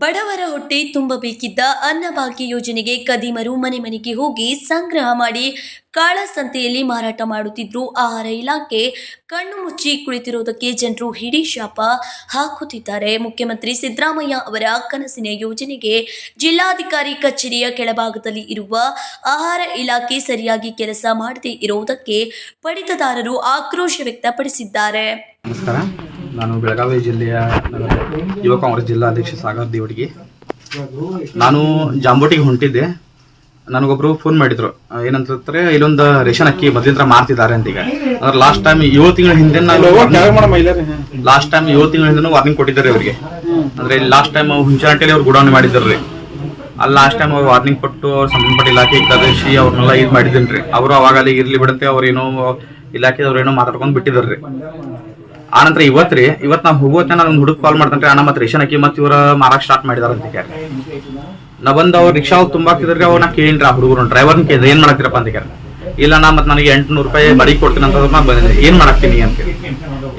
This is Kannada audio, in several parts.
ಬಡವರ ಹೊಟ್ಟೆ ತುಂಬಬೇಕಿದ್ದ ಅನ್ನಭಾಗ್ಯ ಯೋಜನೆಗೆ ಕದಿಮರು ಮನೆ ಮನೆಗೆ ಹೋಗಿ ಸಂಗ್ರಹ ಮಾಡಿ ಕಾಳಸಂತೆಯಲ್ಲಿ ಮಾರಾಟ ಮಾಡುತ್ತಿದ್ರು ಆಹಾರ ಇಲಾಖೆ. ಕಣ್ಣು ಮುಚ್ಚಿ ಕುಳಿತಿರುವುದಕ್ಕೆ ಜನರು ಹಿಡಿ ಶಾಪ ಹಾಕುತ್ತಿದ್ದಾರೆ. ಮುಖ್ಯಮಂತ್ರಿ ಸಿದ್ದರಾಮಯ್ಯ ಅವರ ಕನಸಿನ ಯೋಜನೆಗೆ ಜಿಲ್ಲಾಧಿಕಾರಿ ಕಚೇರಿಯ ಕೆಳಭಾಗದಲ್ಲಿ ಇರುವ ಆಹಾರ ಇಲಾಖೆ ಸರಿಯಾಗಿ ಕೆಲಸ ಮಾಡದೇ ಇರುವುದಕ್ಕೆ ಪಡಿತದಾರರು ಆಕ್ರೋಶ ವ್ಯಕ್ತಪಡಿಸಿದ್ದಾರೆ. ನಾನು ಬೆಳಗಾವಿ ಜಿಲ್ಲೆಯ ಯುವ ಕಾಂಗ್ರೆಸ್ ಜಿಲ್ಲಾಧ್ಯಕ್ಷ ಸಾಗರ್ ದೇವಡಿಗೆ ನಾನು ಜಾಂಬೋಟಿಗೆ ಹೊಂಟಿದ್ದೆ. ನನಗೊಬ್ರು ಫೋನ್ ಮಾಡಿದ್ರು. ಏನಂತಂದ್ರೆ ಏನಂತಾರೆ ಇಲ್ಲೊಂದು ರೇಷನ್ ಅಕ್ಕಿ ಮೊದಲಿಂದ ಮಾರ್ತಿದ್ದಾರೆ ಅಂತ ಈಗ. ಅಂದ್ರೆ ಲಾಸ್ಟ್ ಟೈಮ್ ಏಳು ತಿಂಗಳ ಹಿಂದೆ ನಾನು ಲಾಸ್ಟ್ ಟೈಮ್ ಏಳು ತಿಂಗಳ ಹಿಂದೆ ವಾರ್ನಿಂಗ್ ಕೊಟ್ಟಿದ್ದಾರೆ ಅವರಿಗೆ ಅಂದ್ರೆ ಲಾಸ್ಟ್ ಟೈಮ್ ಹುಂಚಾಂಟೆಲಿ ಅವ್ರು ಗುಡಾವಣೆ ರೀ ಅಲ್ಲಿ ಲಾಸ್ಟ್ ಟೈಮ್ ಅವ್ರು ವಾರ್ನಿಂಗ್ ಕೊಟ್ಟು ಅವ್ರು ಸಂಬಂಧಪಟ್ಟ ಇಲಾಖೆ ಕಾರ್ಯದರ್ಶಿ ಅವ್ರನ್ನೆಲ್ಲ ಇದು ಮಾಡಿದ್ದೀನಿ ಅವರು ಅವಾಗ ಅಲ್ಲಿ ಇರ್ಲಿ ಬಿಡಂತೆ ಅವ್ರೇನೋ ಇಲಾಖೆದವ್ರು ಏನೋ ಮಾತಾಡ್ಕೊಂಡು ಆನಂತರ ಇವತ್ತು ರೀ, ಇವತ್ತು ನಾವು ಹೋಗೋತ್ತೆ ನಾನು ಒಂದು ಹುಡುಗ ಕಾಲ್ ಮಾಡ್ತಾನೆ ಅಣ್ಣ ಮತ್ತೆ ರೇಷನ್ ಅಕ್ಕಿ ಮತ್ತೆ ಇವ್ರ ಮಾರಾಕ್ ಸ್ಟಾರ್ಟ್ ಮಾಡಿದಾರ ಅಂತ ಕೇಳಿ ನಾ ಬಂದು ಅವ್ರು ರಿಕ್ಷಾ ತುಂಬಾಕಿದ್ರಿ ಅವ್ರು ನಾ ಕೇಳಿನ್ರಿ ಆ ಹುಡುಗರು. ಡ್ರೈವರ್ನ ಕೇಳಿದ್ರೆ ಏನ್ ಮಾಡಾಕ್ತಿರಪ್ಪ? ಅಂತ ಕೇಳಿ ಇಲ್ಲ ನಾ ಮತ್ತೆ ನನಗೆ ಎಂಟುನೂರು ರೂಪಾಯಿ ಬಡಿಗೆ ಕೊಡ್ತೀನಿ ಅಂತ ಬಂದಿದ್ದೆ. ಏನ್ ಮಾಡಾಕ್ತೀನಿ? ಅಂತ ಕೇಳಿ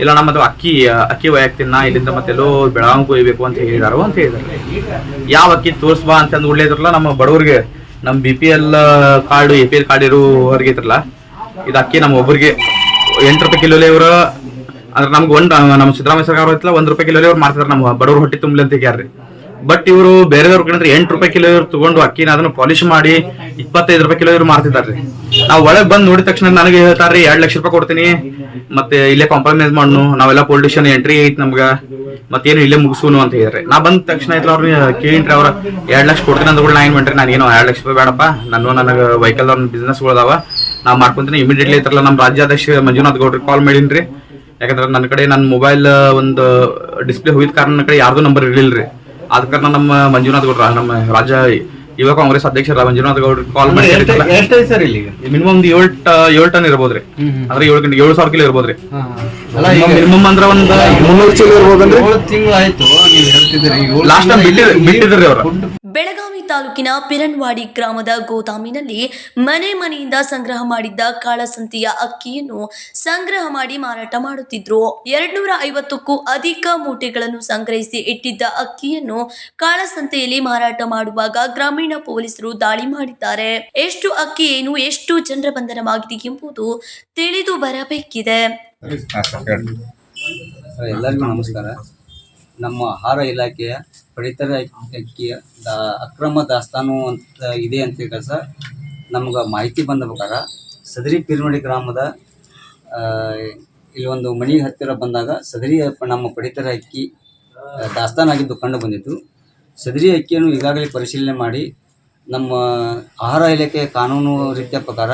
ಇಲ್ಲ ನಾ ಮತ್ತೆ ಅಕ್ಕಿ ಅಕ್ಕಿ ಒಯ್ಯಾಕ್ತೀನಿ ನಾ, ಇಲ್ಲಿಂದ ಮತ್ತೆ ಎಲ್ಲೋ ಬೆಳಗಾವಿಗೆ ಒಯ್ಬೇಕು ಅಂತ ಹೇಳಿದಾರು, ಅಂತ ಹೇಳಿದಾರೆ. ಯಾವ ಅಕ್ಕಿ ತೋರ್ಸ್ಬಾ ಅಂತ ಅಂದ್ ಒಳ್ಳೇದ್ರಲ್ಲ ನಮ್ಮ ಬಡವ್ರಿಗೆ ನಮ್ಮ B P L card, A P L card ಇರೋವರೆಗೆ ಇದ್ರಲ್ಲ, ಇದು ಅಕ್ಕಿ ನಮ್ಮ ಒಬ್ಬರಿಗೆ ಎಂಟು ರೂಪಾಯಿ ಕಿಲೋಲಿ ಇವರು ಅಂದ್ರೆ ನಮ್ಗೆ ಒಂದ್ ನಮ್ಮ ಸಿದ್ದರಾಮಯ್ಯ ಸರ್ಕಾರ ಐತಲ್ಲ ಒಂದ್ ರೂಪಾಯಿ ಕಿಲೋ ಇವ್ರು ಮಾಡ್ತಾರೆ ನಮ್ಮ ಬಡವರು ಹೊಟ್ಟೆ ತುಂಬಲಿ ಅಂತ ಹೇಳ್ರಿ ಬಟ್ ಇವರು ಬೇರೆದವ್ರ ಕಡೆ ಎಂಟು ರೂಪಾಯಿ ಕಿಲೋ ಇವ್ರು ತಗೊಂಡು ಅಕ್ಕಿನ ಅದನ್ನ ಪಾಲಿಶ್ ಮಾಡಿ ಇಪ್ಪತ್ತೈದು ರೂಪಾಯಿ ಕಿಲೋ ಇವ್ರು ಮಾರ್ತಿದಾರ್ರಿ ನಾವು ಒಳಗ್ ಬಂದ್ ನೋಡಿದ ತಕ್ಷಣ ನನಗೆ ಹೇಳ್ತಾರ್ರಿ, ಎರಡ್ ಲಕ್ಷ ರೂಪಾಯಿ ಕೊಡ್ತೀನಿ, ಮತ್ತೆ ಇಲ್ಲೇ ಕಾಂಪ್ರಮೈಸ್ ಮಾಡ್ನು, ನಾವೆಲ್ಲ ಪೊಲಿಟಿಷಿಯನ್ ಎಂಟ್ರಿ ಐತಿ ನಮ್ಗ, ಮತ್ತೇನು ಇಲ್ಲೇ ಮುಗಿಸೋನು ಅಂತ ಹೇಳಿದ್ರೆ ನಾ ಬಂದ ತಕ್ಷಣ ಐತ್ಲ ಅವ್ರಿಗೆ ಕೇಳಿನ್ರಿ ಅವ್ರ, ಎರಡ್ ಲಕ್ಷ ಕೊಡ್ತೀನಿ ಅಂದ್ಗಳು ನಾ ಏನ್ ಮಾಡ್ರಿ ನನಗೇನೋ ಎರಡು ಲಕ್ಷ ರೂಪಾಯಿ ಬೇಡಪ್ಪ ನಾನು ನನಗೆ ವೆಹಿಕಲ್ ಅವ್ರ ಬಿಸ್ನೆಸ್ ಅದಾವ ನಾ ಮಾಡ್ಕೊಂತೀನಿ ಇಮಿಡಿಯೇಟ್ಲಿ ಐತ್ರಲ್ಲ ನಮ್ಮ ರಾಜ್ಯಾಧ್ಯಕ್ಷ ಮಂಜುನಾಥ್ ಗೌಡ್ರಿಗೆ ಕಾಲ್ ಮಾಡೀನ್ರಿ. ಯಾಕಂದ್ರೆ ನನ್ನ ಕಡೆ ನನ್ನ ಮೊಬೈಲ್ ಒಂದು ಡಿಸ್ಪ್ಲೇ ಹೋಗಿದ ಕಾರಣ ನನ್ನ ಕಡೆ ಯಾರ್ದು ನಂಬರ್ ಇರ್ಲಿಲ್ರಿ. ಆದ ಕಾರಣ ನಮ್ಮ ಮಂಜುನಾಥ್ ಗೌಡ್ರ ನಮ್ಮ ರಾಜ್ಯ ಯುವ ಕಾಂಗ್ರೆಸ್ ಅಧ್ಯಕ್ಷರ ಮಂಜುನಾಥ್ ಗೌಡ್ರ ಕಾಲ್ ಮಾಡಿ ಸರ್ ಇಲ್ಲಿ ಮಿನಿಮಮ್ ಒಂದು ಏಳ್ ಏಳು ಟನ್ ಇರ್ಬೋದ್ರಿ. ಅಂದ್ರೆ ಏಳು ಗಂಟೆ ಏಳು ಸಾವಿರ ಕಿಲೋ ಇರ್ಬೋದ್ರಿ. ಮಿನಿಮಮ್ ಅಂದ್ರೆ ಒಂದು ಮುನ್ನೂರು ಚೀಲ ಇರ್ಬೋದನ್ರಿ ಏಳು ತಿಂಗಳು ಆಯ್ತು ನೀವು ಹೇಳ್ತಿದ್ದೀರಿ ಏಳು ಲಾಸ್ಟ್ ಟೈಮ್ ಬಿಟ್ಟಿದ್ರಿ ತಾಲೂಕಿನ ಪಿರನ್ವಾಡಿ ಗ್ರಾಮದ ಗೋದಾಮಿನಲ್ಲಿ ಮನೆ ಮನೆಯಿಂದ ಸಂಗ್ರಹ ಮಾಡಿದ್ದ ಕಾಳಸಂತೆಯ ಅಕ್ಕಿಯನ್ನು ಸಂಗ್ರಹ ಮಾಡಿ ಮಾರಾಟ ಮಾಡುತ್ತಿದ್ರು. ಎರಡ್ನೂರ ಐವತ್ತಕ್ಕೂ ಅಧಿಕ ಮೂಟೆಗಳನ್ನು ಸಂಗ್ರಹಿಸಿ ಇಟ್ಟಿದ್ದ ಅಕ್ಕಿಯನ್ನು ಕಾಳಸಂತೆಯಲ್ಲಿ ಮಾರಾಟ ಮಾಡುವಾಗ ಗ್ರಾಮೀಣ ಪೊಲೀಸರು ದಾಳಿ ಮಾಡಿದ್ದಾರೆ. ಎಷ್ಟು ಅಕ್ಕಿ ಏನು, ಎಷ್ಟು ಜನರ ಬಂಧನವಾಗಿದೆ ಎಂಬುದು ತಿಳಿದು ಬರಬೇಕಿದೆ. ಎಲ್ಲರಿಗೂ ನಮಸ್ಕಾರ. ನಮ್ಮ ಆಹಾರ ಇಲಾಖೆಯ ಪಡಿತರ ಅಕ್ಕಿಯ ದಾ ಅಕ್ರಮ ದಾಸ್ತಾನು ಅಂತ ಇದೆ ಅಂತ ಕೆಲಸ ನಮ್ಗೆ ಮಾಹಿತಿ ಬಂದ ಪ್ರಕಾರ ಸದರಿ ಪಿರ್ಮಡಿ ಗ್ರಾಮದ ಇಲ್ಲಿ ಒಂದು ಮನೆ ಹತ್ತಿರ ಬಂದಾಗ ಸದರಿ ನಮ್ಮ ಪಡಿತರ ಅಕ್ಕಿ ದಾಸ್ತಾನಾಗಿದ್ದು ಕಂಡು ಬಂದಿತ್ತು. ಸದರಿ ಅಕ್ಕಿಯನ್ನು ಈಗಾಗಲೇ ಪರಿಶೀಲನೆ ಮಾಡಿ ನಮ್ಮ ಆಹಾರ ಇಲಾಖೆಯ ಕಾನೂನು ರೀತಿಯ ಪ್ರಕಾರ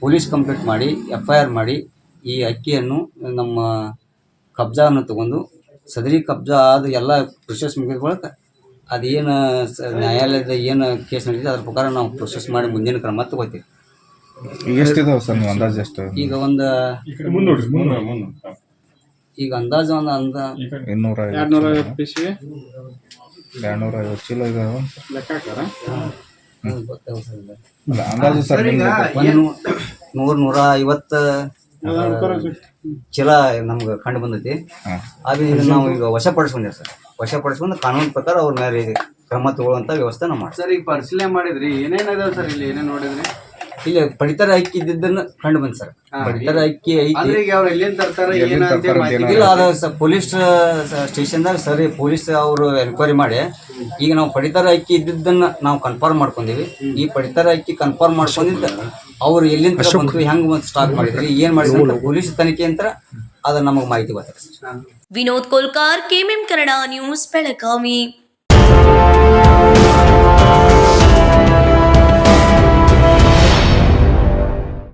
ಪೊಲೀಸ್ ಕಂಪ್ಲೇಂಟ್ ಮಾಡಿ ಎಫ್ ಐ ಆರ್ ಮಾಡಿ ಈ ಅಕ್ಕಿಯನ್ನು ನಮ್ಮ ಕಬ್ಜಾವನ್ನು ತಗೊಂಡು ಸದರಿ ಕಬ್ಜಾ ಆದ ಎಲ್ಲ ಪ್ರೊಸೆಸ್ ಮುಗಿದ ಬಳಿಕ ಅದೇನು ಸ ನ್ಯಾಯಾಲಯದ ಏನು ಕೇಸ್ ನಡೀತದೆ ಅದ್ರ ಪ್ರಕಾರ ನಾವು ಪ್ರೊಸೆಸ್ ಮಾಡಿ ಮುಂದಿನ ಕ್ರಮ ತಗೋತೀವಿ. ಈಗ ಎಷ್ಟಿದಾವೆ ಸರ್ ನೀವು ಅಂದಾಜು ಎಷ್ಟು? ಈಗ ಒಂದು ಈಗ ಅಂದಾಜು ಒಂದು ಅಂದ ಇನ್ನೂರ ಎರಡ್ನೂರ ಐವತ್ತು ಪೀಸ್ಗೆ. ಎರಡ್ನೂರ ಐವತ್ತು ಚೀಲ ಇದಾವೆ? ಲೆಕ್ಕ ಹಾಕಾರ ಗೊತ್ತಾಗ ಸರ್. ಅಂದಾಜು ಸರ್ ನಿಮ್ಗೆ ಒಂದು ನೂ- ನೂರು ನೂರ ಐವತ್ತು ಚೀಲ ನಮ್ಗೆ ಕಂಡು ಬಂದೈತಿ. ಅದು ಇದನ್ನ ನಾವು ಈಗ ವಶಪಡಿಸ್ಕೊಂಡೇವೆ ಸರ್. ವಶಪಡಿಸ್ಕೊಂಡು ಕಾನೂನು ಪ್ರಕಾರ ಅವ್ರ ಮೇಲೆ ಕ್ರಮ ತಗೊಳ್ಳುವಂತ ವ್ಯವಸ್ಥೆ ನಾವು ಮಾಡ್ತೀವಿ. ಸರ್ ಈಗ ಪರಿಶೀಲನೆ ಮಾಡಿದ್ರಿ ಏನೇನ್ ಇದಾವೆ ಸರ್ ಇಲ್ಲಿ ಏನೇನ್ ನೋಡಿದ್ರಿ? ಇಲ್ಲ ಪಡಿತರ ಅಕ್ಕಿ ಇದ್ದಿದ್ದನ್ನ ಕಂಡು ಬಂದ್ ಸರ್. ಪಡಿತರ ಅಕ್ಕಿ ಐತಿ. ಇಲ್ಲ ಅದು ಸ ಪೊಲೀಸ್ ಸ್ಟೇಷನ್ದಾಗ ಸರಿ ಪೊಲೀಸ್ ಅವರು ಎನ್ಕ್ವೈರಿ ಮಾಡಿ ಈಗ ನಾವು ಪಡಿತರ ಅಕ್ಕಿ ಇದ್ದಿದ್ದನ್ನ ನಾವು ಕನ್ಫರ್ಮ್ ಮಾಡ್ಕೊಂಡಿವಿ. ಈ ಪಡಿತರ ಅಕ್ಕಿ ಕನ್ಫರ್ಮ್ ಮಾಡ್ಕೊಂಡಿದ್ದ ಅವ್ರು ಎಲ್ಲಿಂದ ಬಂತು ಹೆಂಗ್ ಒಂದು ಸ್ಟಾಕ್ ಮಾಡಿದ್ರಿ ಏನ್ ಮಾಡಿದ್ರು ಪೊಲೀಸ್ ತನಿಖೆ ಅಂತ ಅದ ನಮಗ್ ಮಾಹಿತಿ ಗೊತ್ತಾಗ ವಿನೋದ್ ಕೋಲ್ಕಾರ್ ಕೆಎಂಎಂ ಕನ್ನಡ ನ್ಯೂಸ್ ಬೆಳಗಾವಿ.